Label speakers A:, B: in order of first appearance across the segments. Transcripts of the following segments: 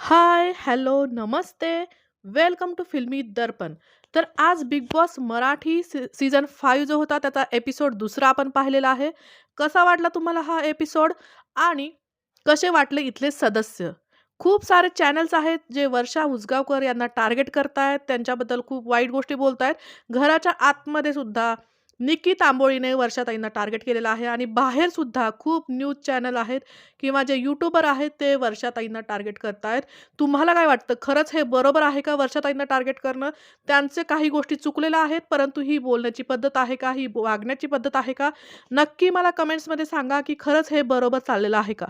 A: High, hello, Namaste. Welcome to Filmi Darpan. तर आज big boss Marathi सी सीझन फाईव्ह जो होता त्याचा एपिसोड दुसरा आपण पाहिलेला आहे. कसा वाटला तुम्हाला हा एपिसोड? आणि कसे वाटले इथले सदस्य? खूप सारे चॅनल्स आहेत जे वर्षा उसगावकर यांना टार्गेट करतायत, त्यांच्याबद्दल खूप वाईट गोष्टी बोलतायत. घराच्या आतमध्ये सुद्धा निक्की तांबोळीने वर्षाताईंना टार्गेट केलेलं आहे आणि बाहेरसुद्धा खूप न्यूज चॅनल आहेत किंवा जे यूट्यूबर आहेत ते वर्षाताईंना टार्गेट करतायत. तुम्हाला काय वाटतं खरंच हे बरोबर आहे का वर्षाताईंना टार्गेट करणं? त्यांचे काही गोष्टी चुकलेल्या आहेत, परंतु ही बोलण्याची पद्धत आहे का? ही वागण्याची पद्धत आहे का? नक्की मला कमेंट्समध्ये सांगा, की खरंच हे बरोबर चाललेलं आहे का?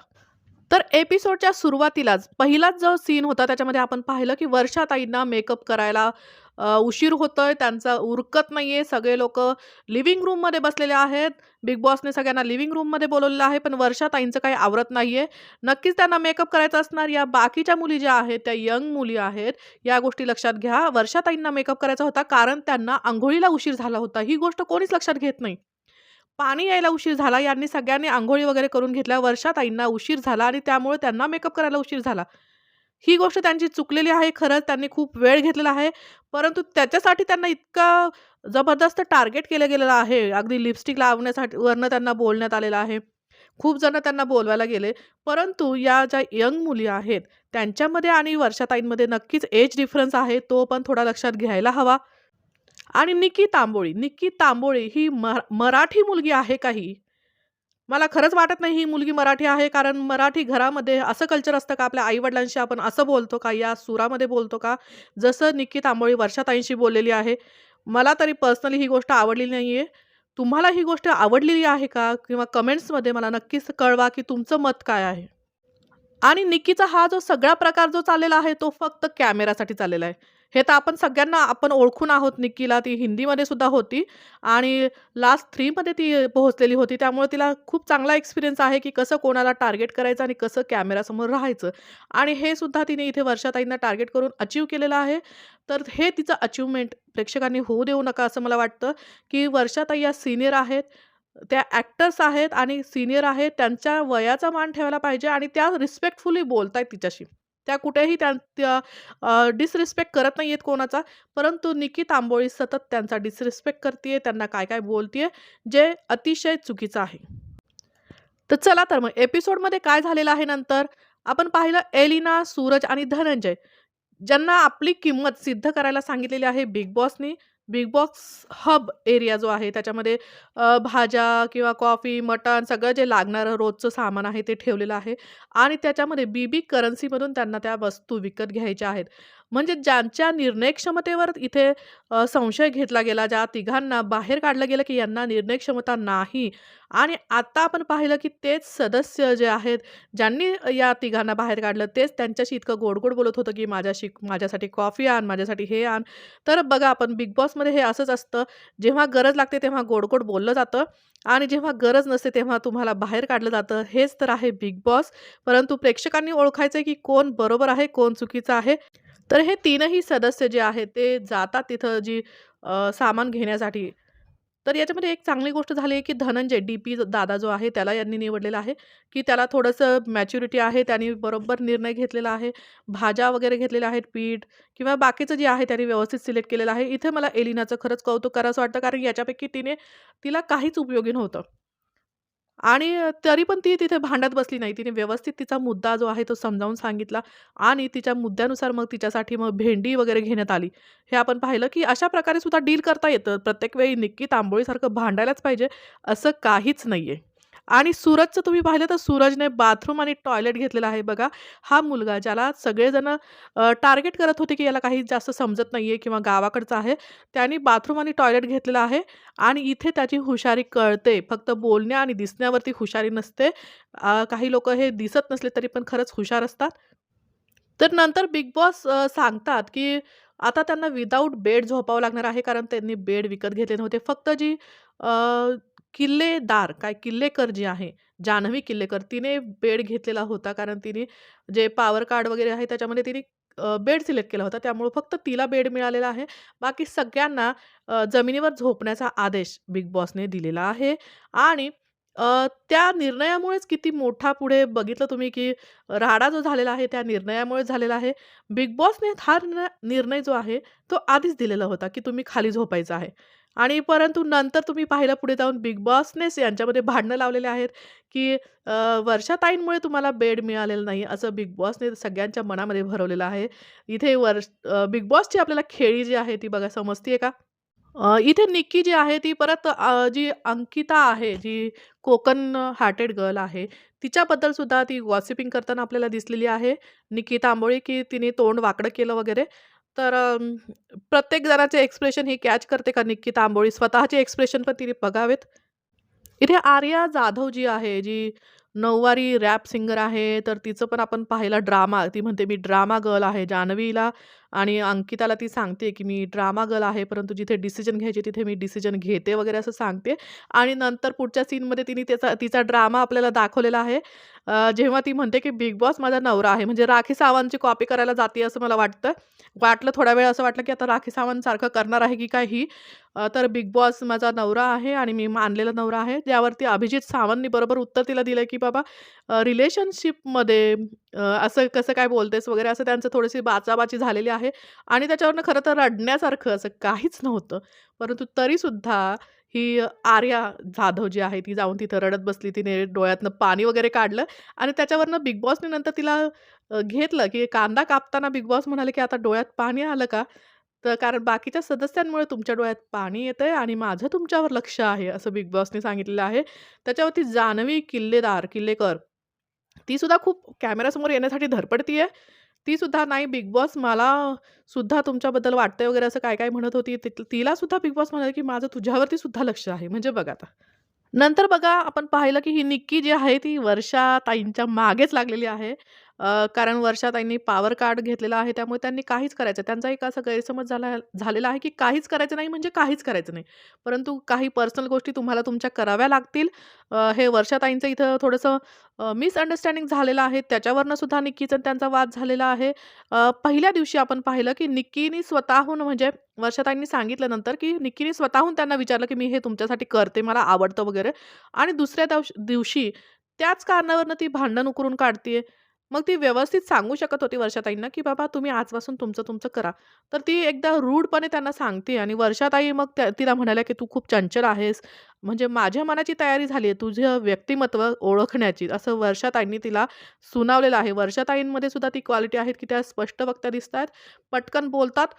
A: तर एपिसोडच्या सुरुवातीलाच पहिलाच जो सीन होता त्याच्यामध्ये आपण पाहिलं, की वर्षाताईंना मेकअप करायला उशीर होतोय, त्यांचा उरकत नाही आहे सगळे लोक लिव्हिंग रूममध्ये बसलेले आहेत. बिग बॉसने सगळ्यांना लिव्हिंग रूममध्ये बोलवलेलं आहे, पण वर्षाताईंचं काही आवरत नाही आहे नक्कीच त्यांना मेकअप करायचा असणार. या बाकीच्या मुली ज्या आहेत, त्या यंग मुली आहेत, या गोष्टी लक्षात घ्या. वर्षाताईंना मेकअप करायचा होता, कारण त्यांना आंघोळीला उशीर झाला होता. ही गोष्ट कोणीच लक्षात घेत नाही. पाणी यायला उशीर झाला, यांनी सगळ्यांनी आंघोळी वगैरे करून घेतल्या. वर्षाताईंना उशीर झाला आणि त्यामुळे त्यांना मेकअप करायला उशीर झाला. ही गोष्ट त्यांची चुकलेली आहे. खरंच त्यांनी खूप वेळ घेतलेला आहे. परंतु त्याच्यासाठी त्यांना इतका जबरदस्त टार्गेट केलं गेलेलं आहे. अगदी लिपस्टिक लावण्यासाठी वरनं त्यांना बोलण्यात आलेलं आहे. खूप जण त्यांना बोलवायला गेले. परंतु या ज्या यंग मुली आहेत, त्यांच्यामध्ये आणि वर्षाताईंमध्ये नक्कीच एज डिफरन्स आहे. तो पण थोडा लक्षात घ्यायला हवा. आणि निक्की तांबोळी, निक्की तांबोळी ही मरा मराठी मुलगी आहे काही मला खरंच वाटत नाही ही मुलगी मराठी आहे. कारण मराठी घरामध्ये असं कल्चर असतं का आपल्या आईवडिलांशी आपण असं बोलतो का? या सुरामध्ये बोलतो का? जसं निक्की तांबोळी वर्षाताईंशी बोललेली आहे. मला तरी पर्सनली ही गोष्ट आवडलेली नाही आहे तुम्हाला ही गोष्ट आवडलेली आहे का? किंवा कमेंट्समध्ये मला नक्कीच कळवा, की तुमचं मत काय आहे? आणि निक्कीचा हा जो सगळा प्रकार जो चाललेला आहे, तो फक्त कॅमेरासाठी चाललेला आहे. हे तर आपण सगळ्यांना आपण ओळखून आहोत निक्कीला. ती हिंदीमध्ये सुद्धा होती आणि लास्ट थ्रीमध्ये ती पोहोचलेली होती. त्यामुळे तिला खूप चांगला एक्सपिरियन्स आहे, की कसं कोणाला टार्गेट करायचं आणि कसं कॅमेरासमोर राहायचं. आणि हे सुद्धा तिने इथे वर्षाताईंना टार्गेट करून अचीव केलेलं आहे. तर हे तिचं अचिव्हमेंट प्रेक्षकांनी होऊ देऊ नका असं मला वाटतं, की वर्षाताई या सिनियर आहेत. त्या ॲक्टर्स आहेत आणि सिनियर आहेत. त्यांच्या वयाचा मान ठेवायला पाहिजे आणि त्या रिस्पेक्टफुली बोलत आहेत तिच्याशी. त्या कुठेही त्या डिसरिस्पेक्ट करत नाही आहेत कोणाचा. परंतु निक्की तांबोळी सतत त्यांचा डिसरिस्पेक्ट करते त्यांना काय-काय बोलते जे अतिशय चुकीचं आहे. तर चला तर मग एपिसोडमध्ये काय झालेलं आहे नंतर? आपण पाहिलं एलिना, सूरज आणि धनंजय ज्यांना आपली किंमत सिद्ध करायला सांगितलेली आहे बिग बॉसनी. बिग बॉक्स हब एरिया जो आहे त्याच्यामध्ये भाज्या किंवा कॉफी, मटण सगळं जे लागणारं रोजचं सामान आहे ते ठेवलेलं आहे आणि त्याच्यामध्ये बी बी करन्सीमधून त्यांना त्या वस्तू विकत घ्यायच्या आहेत. म्हणजे ज्यांच्या निर्णय क्षमतेवर इथे संशय घेतला गेला, ज्या तिघांना बाहेर काढलं गेलं, की यांना निर्णय क्षमता नाही आणि आता आपण पाहिलं, की तेच सदस्य जे आहेत, ज्यांनी या तिघांना बाहेर काढलं, तेच त्यांच्याशी इतकं गोडगोड बोलत होतं, की माझ्याशी माझ्यासाठी कॉफी आण, माझ्यासाठी हे आण. तर बघा आपण बिग बॉसमध्ये हे असंच असतं. जेव्हा गरज लागते तेव्हा गोडगोड बोललं जातं आणि जेव्हा गरज नसते तेव्हा तुम्हाला बाहेर काढलं जातं. हेच तर आहे बिग बॉस. परंतु प्रेक्षकांनी ओळखायचं की कोण बरोबर आहे, कोण चुकीचं आहे. तर हे तीनही सदस्य जे आहेत ते जातात तिथं जी सामान घेण्यासाठी. तर याच्यामध्ये एक चांगली गोष्ट झाली आहे, की धनंजय डी-पी दादा जो आहे त्याला यांनी निवडलेला आहे, की त्याला थोडंसं मॅच्युरिटी आहे. त्यांनी बरोबर निर्णय घेतलेला आहे. भाज्या वगैरे घेतलेल्या आहेत, पीठ किंवा बाकीचं जे आहे त्याने व्यवस्थित सिलेक्ट केलेलं आहे. इथे मला एलिनाचं खरंच कौतुक करायचं वाटतं, कारण याच्यापैकी तिने तिला काहीच उपयोगी नव्हतं. आणि तरी पण ती तिथे भांडत बसली नाही. तिने व्यवस्थित तिचा मुद्दा जो आहे तो समजावून सांगितला आणि तिच्या मुद्द्यानुसार मग तिच्यासाठी मग भेंडी वगैरे घेण्यात आली. हे आपण पाहिलं, की अशा प्रकारे सुद्धा डील करता येतं. प्रत्येक वेळी निक्की तांबोळीसारखं भांडायलाच पाहिजे असं काहीच नाही आहे आणि सूरजचं तुम्ही पाहिलं तर सूरजने बाथरूम आणि टॉयलेट घेतलेलं आहे बघा. हा मुलगा ज्याला सगळेजण टार्गेट करत होते, की याला काही जास्त समजत नाही आहे किंवा गावाकडचा आहे. त्याने बाथरूम आणि टॉयलेट घेतलेलं आहे आणि इथे त्याची हुशारी कळते. फक्त बोलण्या आणि दिसण्यावरती हुशारी नसते. काही लोक हे दिसत नसले तरी पण खरंच हुशार असतात. तर नंतर बिग बॉस सांगतात, की आता त्यांना विदाऊट बेड झोपावं लागणार आहे, कारण त्यांनी बेड विकत घेतले नव्हते. फक्त जी किल्लेदार काय किल्लेकर जी आहे, जान्हवी किल्लेकर तिने बेड घेतलेला होता. कारण तिने जे पॉवर कार्ड वगैरे आहे त्याच्यामध्ये तिने बेड सिलेक्ट केला होता. त्यामुळे फक्त तिला बेड मिळालेला आहे. बाकी सगळ्यांना जमिनीवर झोपण्याचा आदेश बिग बॉसने दिलेला आहे आणि त्या निर्णयामुळेच किती मोठा पुढे बघितलं तुम्ही, की राडा जो झालेला आहे त्या निर्णयामुळेच झालेला आहे. बिग बॉसने हा निर्णय निर्णय जो आहे तो आधीच दिलेला होता, की तुम्ही खाली झोपायचा आहे. आणि परंतु नंतर तुम्ही पाहिलं पुढे जाऊन बिग बॉसनेच यांच्यामध्ये भांडणं लावलेले आहेत, की वर्षाताईंमुळे तुम्हाला बेड मिळालेलं नाही, असं बिग बॉसने सगळ्यांच्या मनामध्ये भरवलेलं आहे. इथे वर्ष बिग बॉसची आपल्याला खेळी जी आहे ती बघा समजतीये का? इथे निक्की जी आहे ती परत जी अंकिता आहे, जी कोकण हार्टेड गर्ल आहे, तिच्याबद्दल सुद्धा ती गॉसिपिंग करताना आपल्याला दिसलेली आहे. निकिता आंबोळी की तिने तोंड वाकडं केलं वगैरे. तर प्रत्येक जणाचे एक्सप्रेशन ही कॅच करते का निक्की तांबोळी? स्वतःचे एक्सप्रेशन पण तिने बघावेत. इथे आर्या जाधव जी आहे, जी नऊवारी रॅप सिंगर आहे, तर तिचं पण आपण पाहिला ड्रामा. ती म्हणते, "मी ड्रामा गर्ल आहे." जान्हवीला आणि अंकिताला ती सांगते, की "मी ड्रामा गर्ल आहे, परंतु जिथे डिसिजन घ्यायचे तिथे मी डिसिजन घेते." वगैरे असं सांगते. आणि नंतर पुढच्या सीनमध्ये तिने त्याचा तिचा ड्रामा आपल्याला दाखवलेला आहे. जेव्हा ती म्हणते, की "बिग बॉस माझा नवरा आहे." म्हणजे राखी सावंतची कॉपी करायला जाते असं मला वाटतं. वाटलं थोडा वेळ असं वाटलं, की आता राखी सावंतसारखं करणार आहे की काय ही? तर बिग बॉस माझा नवरा आहे आणि मी मानलेला नवरा आहे. त्यावरती अभिजित सावंतनी बरोबर उत्तर तिला दिलं की "बाबा रिलेशनशिपमध्ये असं कसं काय बोलतेस?" वगैरे असं त्यांचं थोडीशी बाचाबाची झालेली आहे. आणि त्याच्यावरनं खरं तर रडण्यासारखं असं काहीच नव्हतं. परंतु तरीसुद्धा ही आर्या जाधव जी आहे, ती जाऊन तिथं रडत बसली. तिने डोळ्यातनं पाणी वगैरे काढलं आणि त्याच्यावरनं बिग बॉसने नंतर तिला घेतलं, की कांदा कापताना बिग बॉस म्हणाले, की "आता डोळ्यात पाणी आलं का?" तर कारण बाकीच्या सदस्यांमुळे तुमच्या डोळ्यात पाणी येतं आहे आणि माझं तुमच्यावर लक्ष आहे, असं बिग बॉसने सांगितलेलं आहे. त्याच्यावरती जानवी किल्लेदार किल्लेकर, ती सुद्धा खूप कॅमेरासमोर येण्यासाठी धडपडतीये. ती सुद्धा नाही बिग बॉस मला सुद्धा तुमच्याबद्दल वाटतंय वगैरे असं काय-काय म्हणत होती. तिला सुद्धा बिग बॉस म्हणाले, की "माझं तुझ्यावरती सुद्धा लक्ष आहे." म्हणजे बघा आता. नंतर बघा आपण पाहिलं, की ही निक्की जी आहे ती वर्षाताईंच्या मागेच लागलेली आहे. कारण वर्षाताईंनी पॉवर कार्ड घेतलेलं आहे, त्यामुळे त्यांनी काहीच करायचं त्यांचा एक असा गैरसमज झाला झालेला आहे, की काहीच करायचं नाही म्हणजे काहीच करायचं नाही. परंतु काही पर्सनल गोष्टी तुम्हाला तुमच्या कराव्या लागतील. हे वर्षाताईंचं इथं थोडंसं मिसअंडरस्टँडिंग झालेलं आहे. त्याच्यावरनं सुद्धा निक्कीचा त्यांचा वाद झालेला आहे. पहिल्या दिवशी आपण पाहिलं, की निक्कीनी स्वतःहून म्हणजे वर्षाताईंनी सांगितलं नंतर, की निक्कीने स्वतःहून त्यांना विचारलं, की "मी हे तुमच्यासाठी करते, मला आवडतं" वगैरे आणि दुसऱ्या दिवशी त्याच कारणावरनं ती भांडण उकरून काढते मग ती व्यवस्थित सांगू शकत होती वर्षाताईंना, की "बाबा तुम्ही आजपासून तुमचं-तुमचं करा." तर ती एकदा रूढपणे त्यांना सांगते आणि वर्षाताई मग त्या तिला म्हणाल्या, की "तू खूप चंचल आहेस. म्हणजे माझ्या मनाची तयारी झाली आहे तुझं व्यक्तिमत्व ओळखण्याची." असं वर्षाताईंनी तिला सुनावलेलं आहे. वर्षाताईंमध्ये सुद्धा ती क्वालिटी आहेत, की त्या स्पष्ट वक्त्या आहेत पटकन बोलतात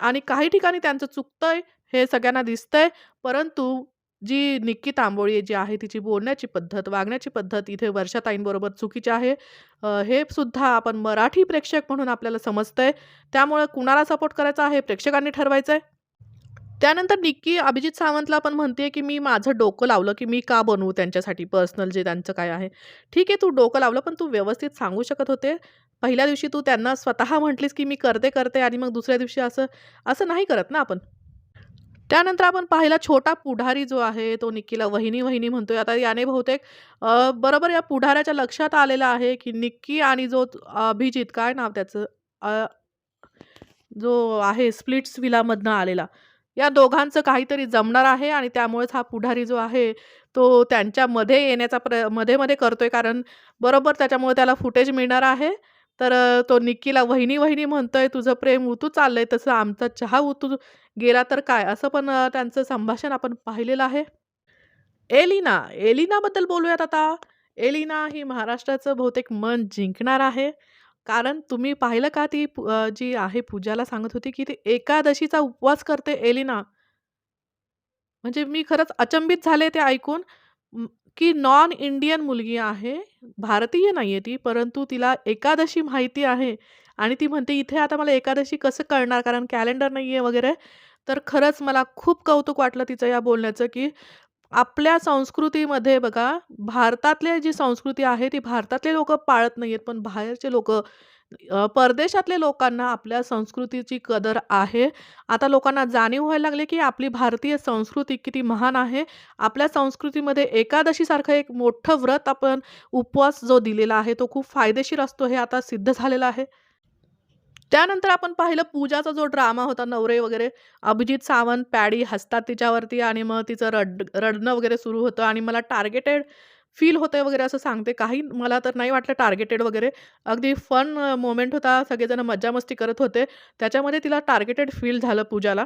A: आणि काही ठिकाणी त्यांचं चुकतंय हे सगळ्यांना दिसतंय. परंतु जी निक्की तांबोळी जी आहे तिची बोलण्याची पद्धत, वागण्याची पद्धत इथे वर्षाताईंबरोबर चुकीची आहे. हे सुद्धा आपण मराठी प्रेक्षक म्हणून आपल्याला समजतंय. त्यामुळे कुणाला सपोर्ट करायचा आहे प्रेक्षकांनी ठरवायचंय. त्यानंतर निक्की अभिजित सावंतला पण म्हणते, की "मी माझं डोकं लावलं, की मी का बनवू त्यांच्यासाठी पर्सनल जे त्यांचं काय आहे." ठीक आहे, तू डोकं लावलं, पण तू व्यवस्थित सांगू शकत होते. पहिल्या दिवशी तू त्यांना स्वतः म्हटलीस, की "मी करते, करते" आणि मग दुसऱ्या दिवशी असं असं नाही करत ना आपण. त्यानंतर आपण पाहिला छोटा पुढारी जो आहे, तो निक्कीला वहिनी-वहिनी म्हणतोय. आता याने बहुतेक बरोबर या पुढाऱ्याच्या लक्षात आलेलं आहे, की निक्की आणि जो अभिजित काय नाव त्याचं? जो आहे स्प्लिट्स विलामधनं आलेला. या दोघांचं काहीतरी जमणार आहे आणि त्यामुळेच हा पुढारी जो आहे, तो त्यांच्यामध्ये येण्याचा प्र मध्ये-मध्ये करतोय. कारण बरोबर त्याच्यामुळे त्याला फुटेज मिळणार आहे. तर तो निक्कीला वहिनी-वहिनी म्हणतोय, "तुझं प्रेम उतू चाललंय, तसं आमचा चहा उतू गेला तर काय?" असं पण त्यांचं संभाषण आपण पाहिलेलं आहे. एलिना, एलिनाबद्दल बोलूयात आता. एलिना ही महाराष्ट्राचं बहुतेक मन जिंकणार आहे. कारण तुम्ही पाहिलं का ती जी आहे पूजाला सांगत होती, की ती एकादशीचा उपवास करते एलिना. म्हणजे मी खरंच अचंबित झाले ते ऐकून, की नॉन इंडियन मुलगी आहे. भारतीय नाही आहे ती, परंतु तिला एकादशी माहिती आहे आणि ती म्हणते, "इथे आता मला एकादशी कसं कळणार? कारण कॅलेंडर नाही आहे वगैरे." तर खरंच मला खूप कौतुक वाटलं तिचं या बोलण्याचं, की आपल्या संस्कृतीमध्ये बघा, भारतातले जी संस्कृती आहे, ती भारतातले लोक पाळत नाही आहेत पण बाहेरचे लोक परदेशातल्या लोकांना आपल्या संस्कृतीची कदर आहे. आता लोकांना जाणीव व्हायला लागली, की आपली भारतीय संस्कृती किती महान आहे. आपल्या संस्कृतीमध्ये एकादशीसारखं एक मोठं व्रत आपण उपवास जो दिलेला आहे, तो खूप फायदेशीर असतो, हे आता सिद्ध झालेलं आहे. त्यानंतर आपण पाहिलं पूजाचा जो ड्रामा होता नवरे वगैरे, अभिजित सावंत, पॅडी हसतात तिच्यावरती आणि मग तिचं रड रडणं वगैरे सुरू होतं आणि मला टार्गेटेड फील होतंय वगैरे असं सांगते. काही मला तर नाही वाटलं टार्गेटेड वगैरे. अगदी फन मोमेंट होता. सगळेजण मज्जा-मस्ती करत होते. त्याच्यामध्ये तिला टार्गेटेड फील झालं पूजाला.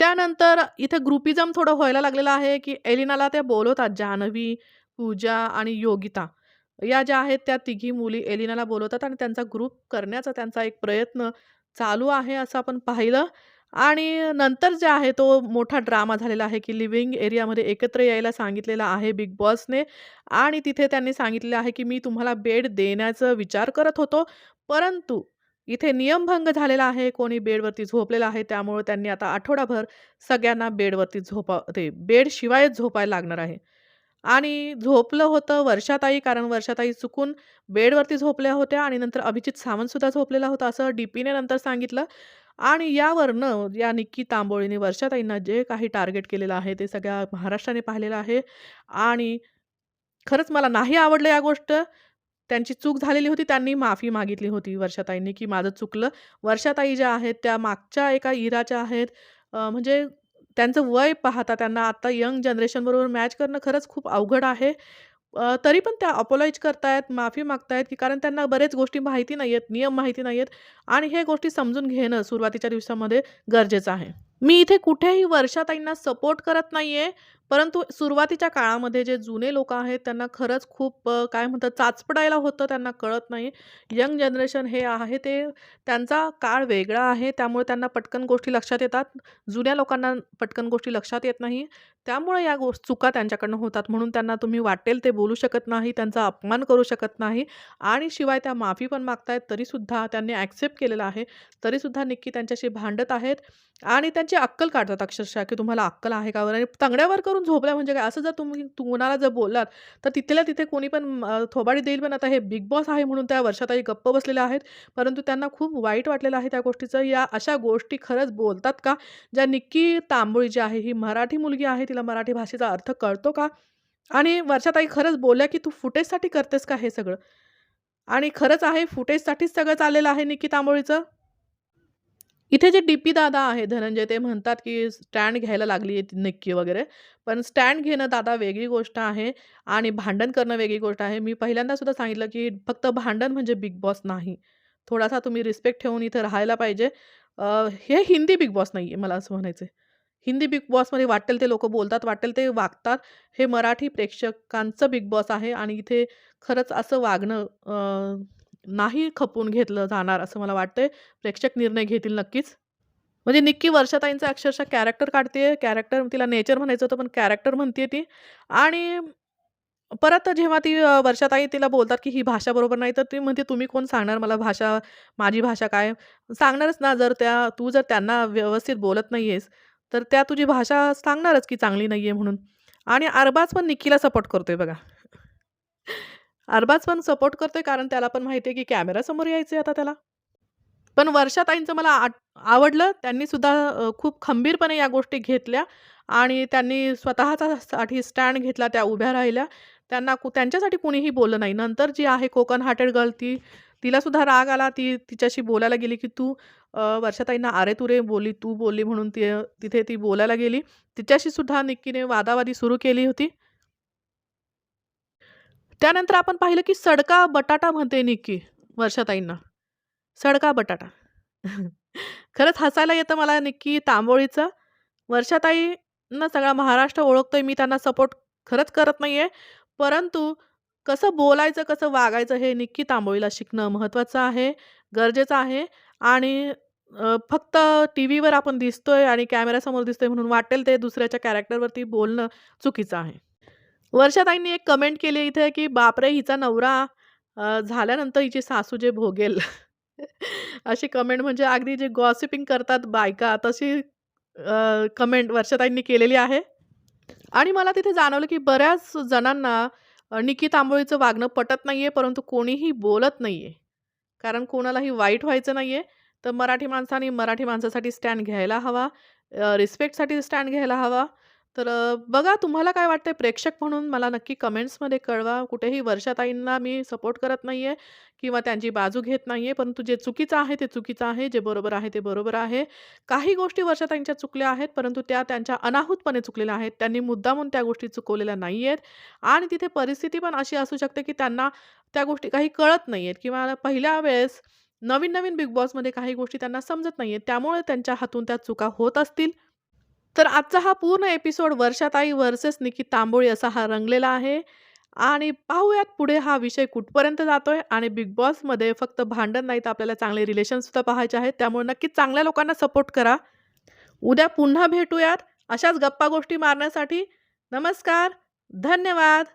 A: त्यानंतर इथे ग्रुपिझम थोडं व्हायला लागलेलं आहे, की एलिनाला त्या बोलवतात. जान्हवी, पूजा आणि योगिता या ज्या आहेत त्या तिघी मुली एलिनाला बोलवतात आणि त्यांचा ग्रुप करण्याचा त्यांचा एक प्रयत्न चालू आहे असं आपण पाहिलं. आणि नंतर जे आहे तो मोठा ड्रामा झालेला आहे, की लिव्हिंग एरियामध्ये एकत्र यायला सांगितलेला आहे बिग बॉसने आणि तिथे त्यांनी सांगितलेलं आहे, की मी तुम्हाला बेड देण्याचा विचार करत होतो, परंतु इथे नियमभंग झालेला आहे. कोणी बेडवरती झोपलेला आहे. त्यामुळे त्यांनी आता आठवडाभर सगळ्यांना बेडवरती झोपा ते बेडशिवायच झोपायला लागणार आहे. आणि झोपलं होतं वर्षाताई, कारण वर्षाताई चुकून बेडवरती झोपल्या होत्या आणि नंतर अभिजित सावंतसुद्धा झोपलेला होता, असं डी पीने नंतर सांगितलं. आणि यावरनं या निक्की तांबोळीने वर्षाताईंना जे काही टार्गेट केलेलं आहे, ते सगळ्या महाराष्ट्राने पाहिलेलं आहे. आणि खरंच मला नाही आवडलं या गोष्ट. त्यांची चूक झालेली होती. त्यांनी माफी मागितली होती वर्षाताईंनी, की माझं चुकलं. वर्षाताई ज्या आहेत त्या मागच्या एका इराच्या आहेत. म्हणजे त्यांचं वय पाहता त्यांना आता यंग जनरेशनबरोबर मॅच करणं खरंच खूप अवघड आहे. अ, तरी पण त्या अपोलाईज करतायत, माफी मागतायत, की कारण त्यांना बऱ्याच गोष्टी माहिती नाहीयेत, नियम माहिती नाहीयेत आणि हे गोष्टी समजून घेणं सुरुवातीच्या दिवसामध्ये गरजेचं आहे. मी इथे कुठेही वर्षाताईंना सपोर्ट करत नाहीये, परंतु सुरुवातीच्या काळामध्ये जे जुने लोक आहेत त्यांना खरंच खूप काय म्हणतात चाचपडायला होतं, त्यांना कळत नाही. यंग जनरेशन हे आहे ते त्यांचा काळ वेगळा आहे, त्यामुळे त्यांना पटकन गोष्टी लक्षात येतात. जुन्या लोकांना पटकन गोष्टी लक्षात येत नाही. त्यामुळे या गोष्ट चुका त्यांच्याकडनं होतात. म्हणून त्यांना तुम्ही वाटेल ते बोलू शकत नाही, त्यांचा अपमान करू शकत नाही आणि शिवाय त्या माफी पण मागतायत, तरीसुद्धा त्यांनी ॲक्सेप्ट केलेलं आहे. तरीसुद्धा निक्की त्यांच्याशी भांडत आहेत आणि त्यांची अक्कल काढतात अक्षरशः, की तुम्हाला अक्कल आहे का? आणि तंगड्यावर करून झोपला म्हणजे काय? असं जर तुम्ही कुणाला जर बोललात, तर तिथल्या तिथे कोणी पण थोबाडी देईल. पण आता हे बिग बॉस आहे म्हणून त्या वर्षाताई गप्प बसलेल्या आहेत. परंतु त्यांना खूप वाईट वाटलेलं आहे त्या गोष्टीचं. या अशा गोष्टी खरंच बोलतात का? ज्या निक्की तांबोळी जी आहे, ही मराठी मुलगी आहे, तिला मराठी भाषेचा अर्थ कळतो का? आणि वर्षाताई खरंच बोलल्या, की "तू फुटेजसाठी करतेस का हे सगळं?" आणि खरंच आहे फुटेजसाठीच सगळं चाललेलं आहे निक्की तांबोळीचं. इथे जे डी-पी दादा आहे धनंजय, ते म्हणतात, की स्टँड घ्यायला लागली आहे नक्की वगैरे. पण स्टँड घेणं दादा वेगळी गोष्ट आहे आणि भांडण करणं वेगळी गोष्ट आहे. मी पहिल्यांदा सुद्धा सांगितलं, की फक्त भांडण म्हणजे बिग बॉस नाही. थोडासा तुम्ही रिस्पेक्ट ठेवून इथे राहायला पाहिजे. हे हिंदी बिग बॉस नाही आहे मला असं म्हणायचं हिंदी बिग बॉसमध्ये वाटेल ते लोक बोलतात, वाटेल ते वागतात. हे मराठी प्रेक्षकांचं बिग बॉस आहे आणि इथे खरंच असं वागणं नाही खपवून घेतलं जाणार असं मला वाटतंय. प्रेक्षक निर्णय घेतील नक्कीच. म्हणजे निक्की वर्षाताईंचं अक्षरशः कॅरेक्टर काढते कॅरेक्टर तिला नेचर म्हणायचं होतं, पण कॅरेक्टर म्हणते ती. आणि परत जेव्हा ती वर्षाताई तिला बोलतात, की ही भाषा बरोबर नाही, तर ती म्हणते, "तुम्ही कोण सांगणार मला भाषा, माझी भाषा काय?" सांगणारच ना, जर त्या तू जर त्यांना व्यवस्थित बोलत नाही आहेस तर त्या तुझी भाषा सांगणारच, की चांगली नाही आहे म्हणून. आणि अरबाज पण निक्कीला सपोर्ट करतोय बघा. अरबाज पण सपोर्ट करतोय कारण त्याला पण माहिती आहे, की कॅमेरासमोर यायचंय आता त्याला. पण वर्षाताईंचं मला आ आवडलं. त्यांनी सुद्धा खूप खंबीरपणे या गोष्टी घेतल्या आणि त्यांनी स्वतःचा साठी स्टँड घेतला. त्या उभ्या राहिल्या. त्यांना कु त्यांच्यासाठी कुणीही बोललं नाही. नंतर जी आहे कोकण हार्टेड गर्ल ती तिलासुद्धा राग आला. ती तिच्याशी बोलायला गेली, की "तू वर्षाताईंना अरे-तुरे बोलली, तू बोलली" म्हणून ती तिथे ती बोलायला गेली. तिच्याशी सुद्धा निक्कीने वादावादी सुरू केली होती. त्यानंतर आपण पाहिलं, की सडका बटाटा म्हणते निक्की वर्षाताईंना. सडका बटाटा. खरंच हसायला येतं मला निक्की तांबोळीचं. वर्षाताईंना सगळा महाराष्ट्र ओळखतोय. मी त्यांना सपोर्ट खरंच करत नाही आहे परंतु कसं बोलायचं, कसं वागायचं हे निक्की तांबोळीला शिकणं महत्त्वाचं आहे, गरजेचं आहे आणि फक्त टी व्हीवर आपण दिसतोय आणि कॅमेऱ्यासमोर दिसतोय म्हणून वाटेल ते दुसऱ्याच्या कॅरेक्टरवरती बोलणं चुकीचं आहे. वर्षाताईंनी एक कमेंट केली इथे, की "बापरे! हिचा नवरा झाल्यानंतर हिची सासू जे भोगेल." अशी कमेंट म्हणजे अगदी जे गॉसिपिंग करतात बायका तशी कमेंट वर्षाताईंनी केलेली आहे. आणि मला तिथे जाणवलं, की बऱ्याच जणांना अ, तांबोळीचं वागणं पटत नाही आहे परंतु कोणीही बोलत नाही आहे कारण कोणालाही वाईट व्हायचं नाही आहे तर मराठी माणसाने मराठी माणसासाठी स्टँड घ्यायला हवा. रिस्पेक्टसाठी स्टँड घ्यायला हवा. तर अ, बघा तुम्हाला काय वाटतंय प्रेक्षक म्हणून मला नक्की कमेंट्समध्ये कळवा. कुठेही वर्षाताईंना मी सपोर्ट करत नाही आहे किंवा त्यांची बाजू घेत नाही आहे. परंतु जे चुकीचं आहे ते चुकीचं आहे, जे बरोबर आहे ते बरोबर आहे. काही गोष्टी वर्षाताईंच्या चुकल्या आहेत, परंतु त्या त्यांच्या अनाहूतपणे चुकलेल्या आहेत. त्यांनी मुद्दामून त्या गोष्टी चुकवलेल्या नाही आहेत आणि तिथे परिस्थिती पण अशी असू शकते, की त्यांना त्या गोष्टी काही कळत नाही आहेत किंवा पहिल्या वेळेस नवीन-नवीन बिग बॉसमध्ये काही गोष्टी त्यांना समजत नाही आहेत. त्यामुळे त्यांच्या हातून त्या चुका होत असतील. तर आजचा हा पूर्ण एपिसोड वर्षाताई वर्सेस निकी तांबोळी असा हा रंगलेला आहे आणि पाहूयात पुढे हा विषय कुठपर्यंत जातोय आणि बिग बॉसमध्ये फक्त भांडण नाही तर आपल्याला चांगले रिलेशनसुद्धा पाहायचे आहेत. त्यामुळे नक्कीच चांगल्या लोकांना सपोर्ट करा. उद्या पुन्हा भेटूयात अशाच गप्पा गोष्टी मारण्यासाठी. नमस्कार. धन्यवाद.